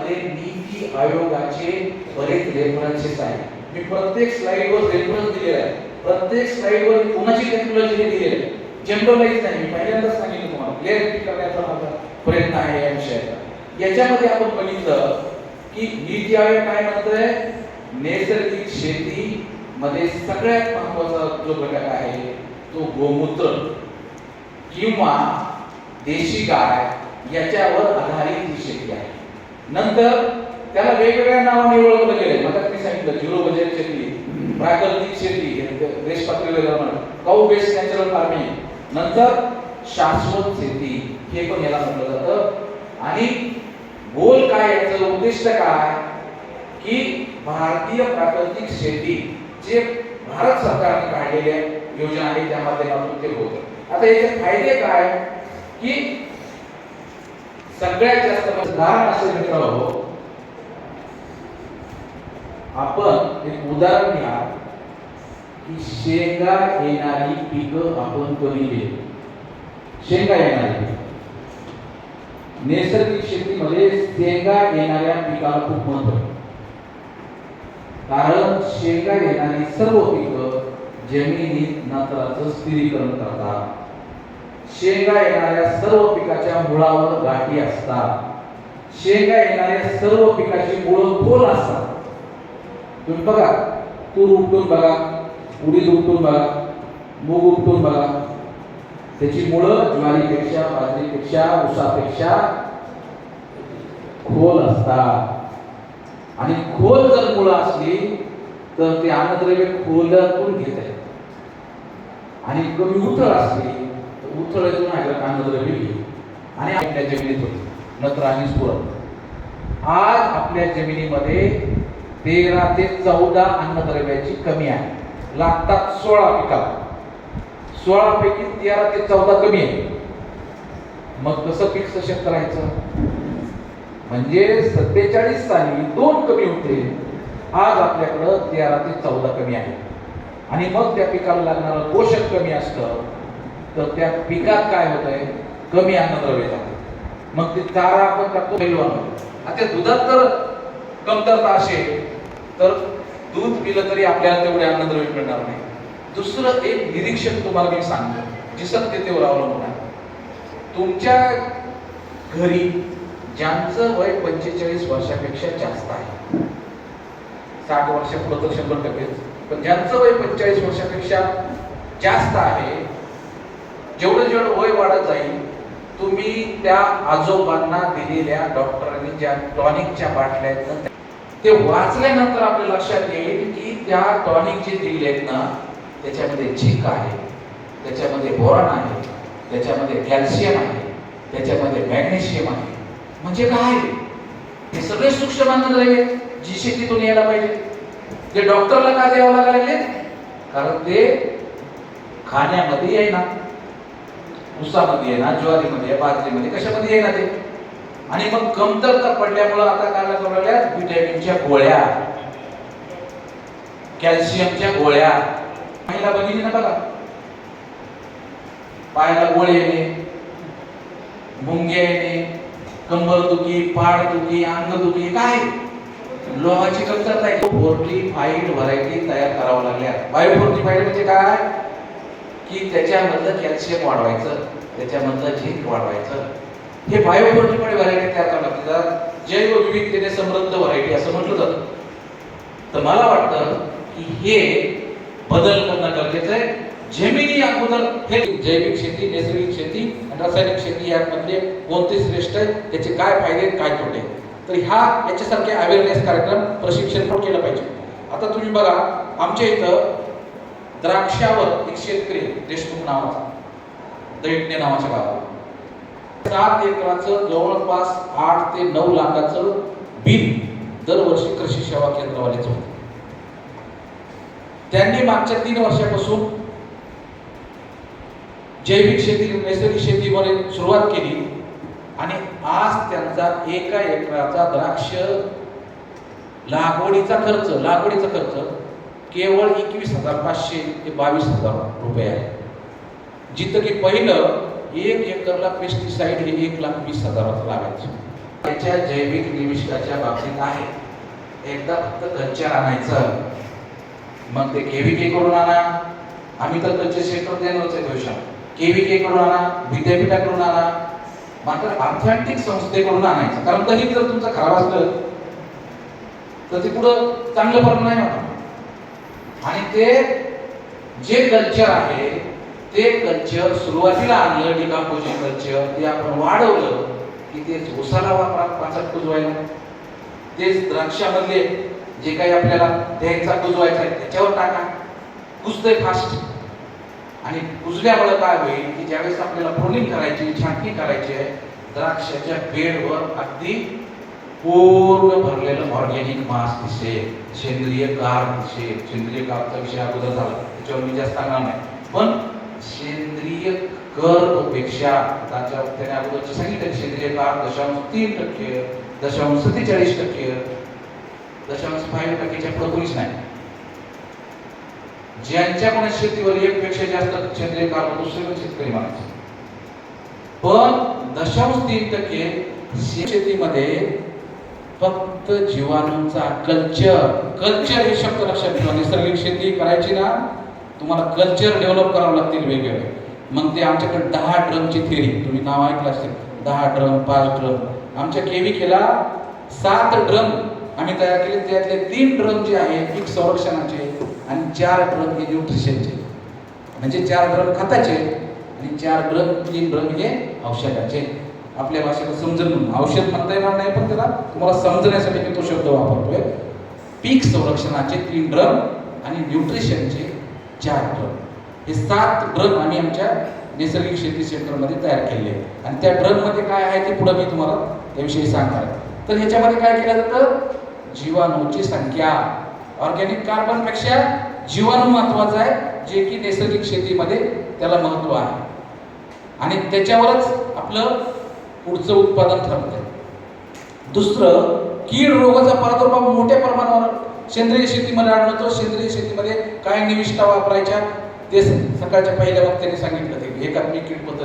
मध्ये नीती आयोगाचे बरेच रेफरन्सेस आहेत मी प्रत्येक स्लाइडवर रेफरन्स दिलेला आहे. प्रत्येक स्लाइडवर कोणाची टेक्नॉलॉजी दिलेली आहे? जनरलाइज नाही. मी पहिल्यांदाच सांगितलं तुम्हाला. क्लिअरिटी करण्याचा माझा प्रयत्न आहे या विषयाचा. याच्यामध्ये आपण बघितलं की नीती आयोग काय म्हणतोय? नैसर्गिक शेती मध्ये सगळ्यात महत्त्वाचा जो घटक आहे तो गोमूत्र किंवा देशी गाय याच्यावर आधारित ही शेती आहे. नंतर त्याला वेगवेगळ्या नावाने ओळखलं गेलंय. मला मी सांगितलं झिरो बजेट शेती प्राकृतिक शेती देश पातळीवर काऊ बेस्ड नॅचरल फार्मिंग नंतर शाश्वत शेती हे पण याला म्हटलं जातं. आणि गोल काय याचं उद्दिष्ट काय? की भारतीय प्राकृतिक शेती जे भारत सरकारने काढलेल्या योजना आहे त्या माध्यमातून ते होतं. आता याचे फायदे काय? की सगळ्यात जास्त म्हणजे उदाहरण असे मित्रांनो आपण एक उदाहरण घ्या की शेंगा येणारी पिकं आपण कमी घेतो शेंगा येणारी नैसर्गिक शेतीमध्ये शेंगा येणाऱ्या पिकाला खूप महत्त्व कारण शेंगा येणारी सर्व पिकं जमिनीत नत्राचं स्थिरीकरण करतात. शेंगा येणाऱ्या सर्व पिकाच्या मुळावर गाठी असतात. शेंगा येणाऱ्या सर्व पिकाची मुळं खोल असतात. तुम्ही बघा तूर उपटून बघा उडीद उपटून बघा मूग उपटून बघा. त्याची मुळं ज्वारीपेक्षा बाजरीपेक्षा उसापेक्षा खोल असतात. आणि खोल जर मुळं असली तर ते अन्नद्रव्य खोलातून घेत आहे आणि कमी उतर असली तर उथळीतून आहे अन्नद्रव्य आणि आपल्या जमिनीत होते. नत्र आणि स्फुरत आज आपल्या जमिनीमध्ये तेरा ते चौदा अन्नद्रव्याची कमी आहे. लागतात सोळा पिकाला सोळापैकी तेरा ते चौदा कमी आहे. मग कसं पीक सशक्त राहायचं? म्हणजे सत्तेचाळीस साली दोन कमी होते. आज आपल्याकडं तेरा ते चौदा कमी आहे. आणि मग त्या पिकाला लागणारं पोषक कमी असतं. तर त्या पिकात काय होतंय? कमी अन्नद्रव्य जाते मग ते चारा आपण टाकतो पैलवान आता दुधात जर कमतरता असेल तर दूध पिलं तरी आपल्याला तेवढे अन्नद्रव्य मिळणार नाही. दुसरं एक निरीक्षण तुम्हाला मी सांगतो जी तेवढं अवलंबून आहे. तुमच्या घरी ज्यांचं वय पंचेचाळीस वर्षापेक्षा जास्त आहे साठ वर्ष तर शंभर टक्केच पण ज्यांचं वय पंचेचाळीस वर्षापेक्षा जास्त आहे जेवढं जेवढं वय वाढत जाईल तुम्ही त्या आजोबांना दिलेल्या डॉक्टरांनी ज्या टॉनिकच्या बाटल्या आहेत ना, ते वाचल्यानंतर आपल्या लक्षात येईल की त्या टॉनिक जे दिले आहेत ना त्याच्यामध्ये झिंक आहे त्याच्यामध्ये बोरॉन आहे त्याच्यामध्ये कॅल्शियम आहे त्याच्यामध्ये मॅग्नेशियम आहे. म्हणजे काय? हे सगळे सूक्ष्म अन्नद्रव्य जी शेतीतून यायला पाहिजे. ते डॉक्टरला का द्यावं लागले? कारण ते खाण्यामध्ये येईना ऊसामध्ये आहे ना ज्वारीमध्ये बाजरीमध्ये कशामध्ये येईना ते? आणि मग कमतरता पडल्यामुळं आता काय लागल्या व्हिटॅमिनच्या गोळ्या. कॅल्शियमच्या गोळ्या. महिला बघितली ना बघा. पायाला गोळे येणे मुंग्या येणे कंबर दुखी पाड दुखी अंग दुखी काय? लोहाची कमतरता आहे. फोर्टिफाईड व्हरायटी तयार करावं लागल्या. बायोफोर्टिफाईड म्हणजे काय? की त्याच्यामधलं कॅल्शियम वाढवायचं त्याच्यामधलं झिंक वाढवायचं. हे बायोफोर्टिफाईड व्हरायटी तयार करावं लागते त्याला जैव विविधतेने समृद्ध व्हरायटी असं म्हटलं जातं. तर मला वाटतं की हे बदल करणं गरजेचं आहे. जमिनी अगोदर हे जैविक शेती नैसर्गिक शेती आणि रासायनिक शेती यामध्ये कोणते श्रेष्ठ आहे त्याचे काय फायदे काय तोटे तर ह्या याच्यासारखे अवेअरनेस कार्यक्रम प्रशिक्षण पण केलं पाहिजे. आता तुम्ही बघा आमच्या इथं द्राक्षावर एक शेतकरी देशमुख नावाचा दैटणे नावाच्या गावात. सात एकराचं जवळपास आठ ते नऊ लाखाचं बिल दरवर्षी कृषी सेवा केंद्रवालेच होतं. त्यांनी मागच्या तीन वर्षापासून जैविक शेती नैसर्गिक शेतीमध्ये सुरुवात केली आणि आज त्यांचा एका एकराचा द्राक्ष लागवडीचा खर्च लागवडीचा खर्च केवळ एकवीस हजार पाचशे ते बावीस हजार रुपये आहे. जिथं की पहिलं एक एकरला पेस्टिसाइड हे एक लाख वीस हजारात लागायचं. त्याच्या जैविक निविष्ठाच्या बाबतीत आहे. एकदा फक्त कल्चर आणायचं मग ते केव्हीके करून आणा. आम्ही तर कल्चर सेंटर देणारच आहे भविष्यात केव्हीके करून आणा विद्यापीठाकडून आणा. मात्र ऑथेंटिक संस्थेकडून आणायचं. कारण कधी जर तुमचं खराब असलं तर ते पुढं चांगलं परिणाम नाही होणार. आणि ते जे कल्चर आहे ते कल्चर सुरुवातीला आणलं डिकम्पोजिंग कल्चर ते आपण वाढवलं की ते उसाला वापरा पाचात कुजवायला. तेच द्राक्षामधले जे काही आपल्याला द्यायचा कुजवायचा आहे त्याच्यावर टाका. कुजतंय फास्ट आणि कुजल्यामुळे काय होईल की ज्यावेळेस आपल्याला प्रोलिंग करायची छाटणी करायची आहे द्राक्षाच्या बेडवर अगदी पूर्ण भरलेलं ऑर्गॅनिक मास दिसेल सेंद्रिय कार दिसेल सेंद्रिय कारचा विषय अगोदर झाला त्याच्यावर मी जास्त सांगणार नाही. पण सेंद्रियपेक्षा त्याच्या त्याने अगोदरचे सांगितलं सेंद्रिय कार दशांश तीन टक्के दशांश सत्तेचाळीस टक्के दशांश फाईव्ह टक्केच्या पुढे कोणीच नाही. ज्यांच्याकडे शेतीवर एक पेक्षा जास्त सेंद्रिय कार होतो सगळे शेतकरी मानायचे. पण दशांश तीन टक्के शेतीमध्ये फक्त जीवाणूंचा कल्चर कल्चर हे शब्द लक्षात ठेवा. नैसर्गिक शेती करायची ना तुम्हाला कल्चर डेव्हलप करावं लागतील वेगवेगळे. मग ते आमच्याकडे दहा ड्रमची थेरी तुम्ही नाव ऐकलं असेल. दहा ड्रम पाच ड्रम. आमच्या केवी केला सात ड्रम आम्ही तयार केले. त्यातले तीन ड्रम जे आहे पीक संरक्षणाचे आणि चार ड्रम हे न्यूट्रिशनचे म्हणजे चार ड्रम खताचे आणि चार ड्रम तीन ड्रम हे औषधाचे. आपल्या भाषेला समजून म्हणून. औषध म्हणता येणार नाही पण त्याला तुम्हाला समजण्यासाठी मी तो शब्द वापरतोय. पीक संरक्षणाचे तीन ड्रम आणि न्यूट्रिशनचे चार ड्रम. हे सात ड्रम आम्ही आमच्या नैसर्गिक शेती सेंटरमध्ये तयार केले. आणि त्या ड्रममध्ये काय आहे ते पुढे मी तुम्हाला त्याविषयी सांगणार आहे. तर ह्याच्यामध्ये काय केलं जातं? जीवाणूची संख्या. ऑर्गॅनिक कार्बनपेक्षा जीवाणू महत्त्वाचा आहे जे की नैसर्गिक शेतीमध्ये त्याला महत्त्व आहे. आणि त्याच्यावरच आपलं पुढचं उत्पादन ठरतंय दुसरं कीड रोगाचा प्रादुर्भाव मोठ्या प्रमाणावर सेंद्रिय शेतीमध्ये आढळतो. सेंद्रिय शेतीमध्ये काय निविष्ठा वापरायच्या. ते सकाळच्या पहिल्या वक्त्याने सांगितलं ते. एकात्मिक कीड पद्धत